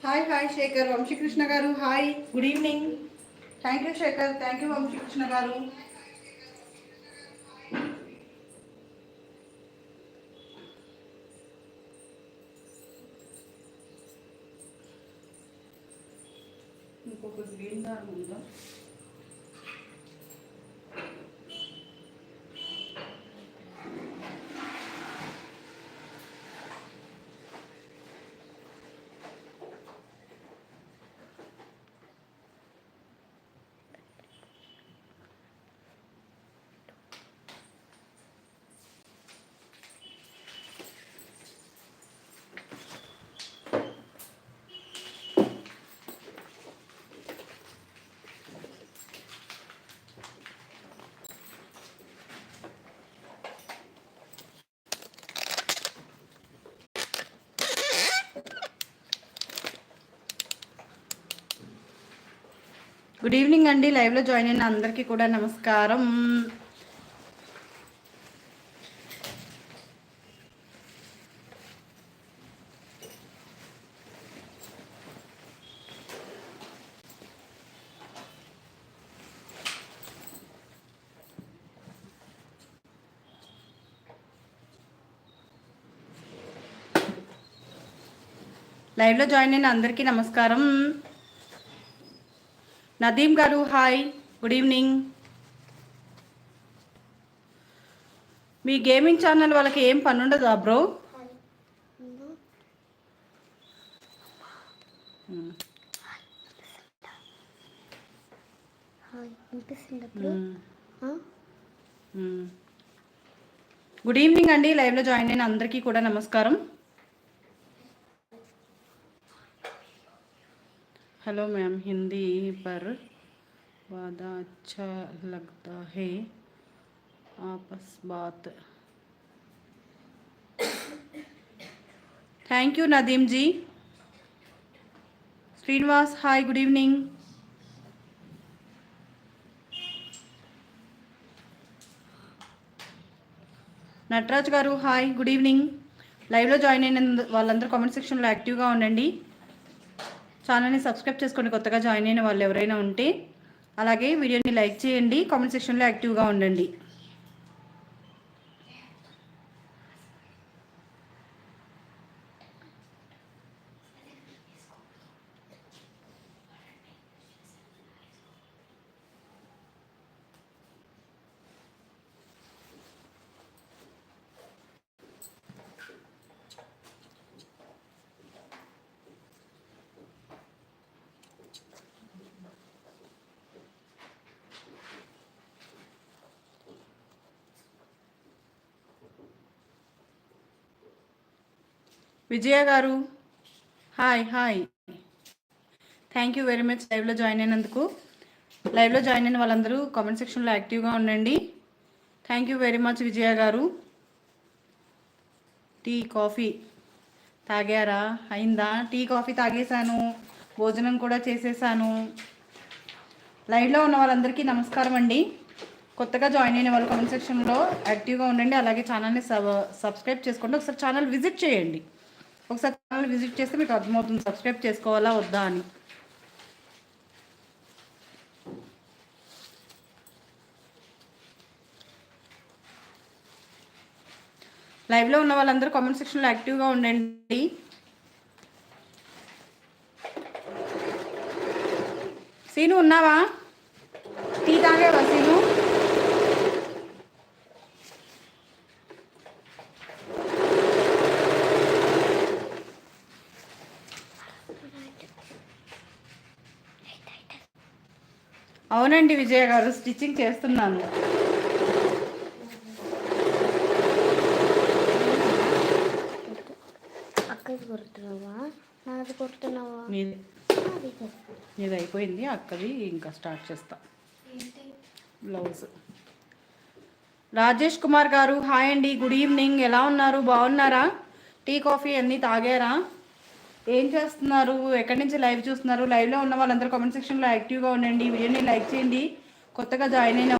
Hi hi Shekhar Vamsikrishna garu hi good evening thank you Shekhar thank you Vamsikrishna garu ఇంకొక green దారం ఉందా good evening అండి. లైవ్లో join అయిన అందరికీ కూడా నమస్కారం. లైవ్లో జాయిన్ అయిన అందరికీ నమస్కారం. Nadeem garu hi good evening మీ గేమింగ్ ఛానల్ వాళ్ళకి ఏం పని ఉండదా బ్రో? గుడ్ ఈవినింగ్ అండి. లైవ్లో జాయిన్ అయిన అందరికీ కూడా నమస్కారం. हेलो मैम हिंदी पर वादा अच्छा लगता है आपस बात thank you Nadeem ji Srinivas hi good evening Nataraj గారు హాయ్ గుడ్ ఈవినింగ్ లైవ్లో జాయిన్ అయిన వాళ్ళందరూ కామెంట్ సెక్షన్లో యాక్టివ్గా ఉండండి ఛానల్ని సబ్స్క్రైబ్ చేసుకోండి కొత్తగా జాయిన్ అయిన వాళ్ళు ఎవరైనా ఉంటే అలాగే వీడియోని లైక్ చేయండి కామెంట్ సెక్షన్లో యాక్టివ్గా ఉండండి. Vijaya garu hi hi. Thank you very much లైవ్లో జాయిన్ అయినందుకు. లైవ్లో జాయిన్ అయిన వాళ్ళందరూ కామెంట్ సెక్షన్లో యాక్టివ్గా ఉండండి. Thank you very much Vijaya garu. Tea coffee తాగారా? అయిందా? టీ కాఫీ తాగేశాను. భోజనం కూడా చేసేసాను లైవ్లో ఉన్న వాళ్ళందరికీ నమస్కారం అండి. కొత్తగా జాయిన్ అయిన వాళ్ళు కామెంట్ సెక్షన్లో యాక్టివ్గా ఉండండి. అలాగే ఛానల్ని సబ్ సబ్స్క్రైబ్ చేసుకోండి. ఒకసారి ఛానల్ విజిట్ చేయండి. ఒకసారి ఛానల్ విజిట్ చేస్తే మీకు అర్థమవుతుంది. సబ్స్క్రైబ్ చేసుకోవాలా వద్దా అని. లైవ్లో ఉన్న వాళ్ళందరూ కామెంట్ సెక్షన్లో యాక్టివ్గా ఉండండి. సీను ఉన్నావా? టీ తాగేవా సీను? అవునండి విజయ గారు స్టిచ్చింగ్ చేస్తున్నాను. అక్కది కొడుతున్నావా? నాది కొడుతున్నావా? మీది. ఇది అయిపోయింది అక్కది ఇంకా స్టార్ట్ చేస్తా. బ్లౌజ్. రాజేష్ కుమార్ గారు హాయ్ అండి గుడ్ ఈవినింగ్ ఎలా ఉన్నారు? బాగున్నారా? టీ కాఫీ అన్నీ తాగారా? ఏం చేస్తున్నారు? ఎక్కడి నుంచి లైవ్ చూస్తున్నారు? లైవ్లో ఉన్న వాళ్ళందరూ కామెంట్ సెక్షన్లో యాక్టివ్గా ఉండండి. వీడియోని లైక్ చేయండి. కొత్తగా జాయిన్ అయిన